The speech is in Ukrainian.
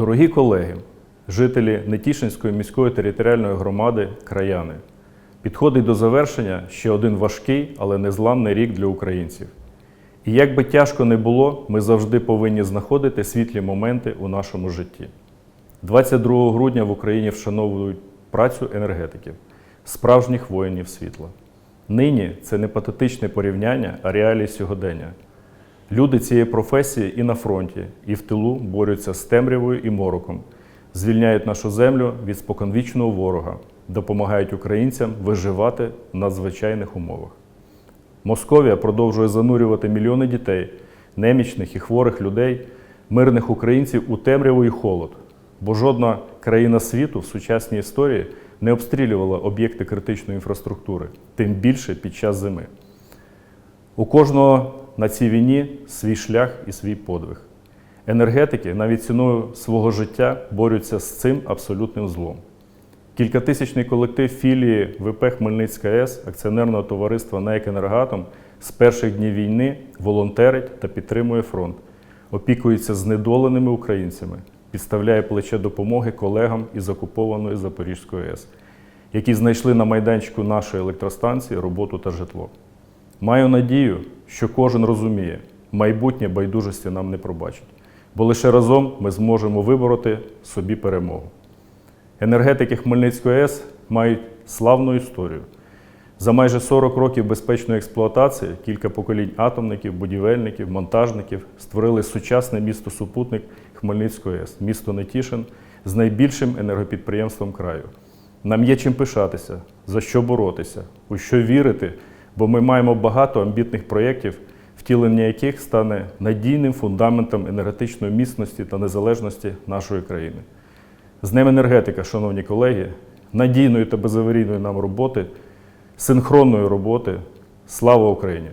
Дорогі колеги, жителі Нетішинської міської територіальної громади, краяни, підходить до завершення ще один важкий, але незламний рік для українців. І як би тяжко не було, ми завжди повинні знаходити світлі моменти у нашому житті. 22 грудня в Україні вшановують працю енергетиків, справжніх воїнів світла. Нині це не патетичне порівняння, а реалії сьогодення. Люди цієї професії і на фронті, і в тилу борються з темрявою і мороком, звільняють нашу землю від споконвічного ворога, допомагають українцям виживати в надзвичайних умовах. Московія продовжує занурювати мільйони дітей, немічних і хворих людей, мирних українців у темряву і холод, бо жодна країна світу в сучасній історії не обстрілювала об'єкти критичної інфраструктури, тим більше під час зими. У кожного на цій війні свій шлях і свій подвиг. Енергетики навіть ціною свого життя борються з цим абсолютним злом. Кількатисячний колектив філії ВП Хмельницька АЕС акціонерного товариства «НЕК Енергатом з перших днів війни волонтерить та підтримує фронт, опікується знедоленими українцями, підставляє плече допомоги колегам із окупованої Запорізької АЕС, які знайшли на майданчику нашої електростанції роботу та житло. Маю надію, що кожен розуміє, майбутнє байдужості нам не пробачить, бо лише разом ми зможемо вибороти собі перемогу. Енергетики Хмельницької АЕС мають славну історію. За майже 40 років безпечної експлуатації кілька поколінь атомників, будівельників, монтажників створили сучасне місто-супутник Хмельницької АЕС, місто Нетішин з найбільшим енергопідприємством краю. Нам є чим пишатися, за що боротися, у що вірити, бо ми маємо багато амбітних проєктів, втілення яких стане надійним фундаментом енергетичної міцності та незалежності нашої країни. З Днем енергетика, шановні колеги, надійної та безаварійної нам роботи, синхронної роботи. Слава Україні!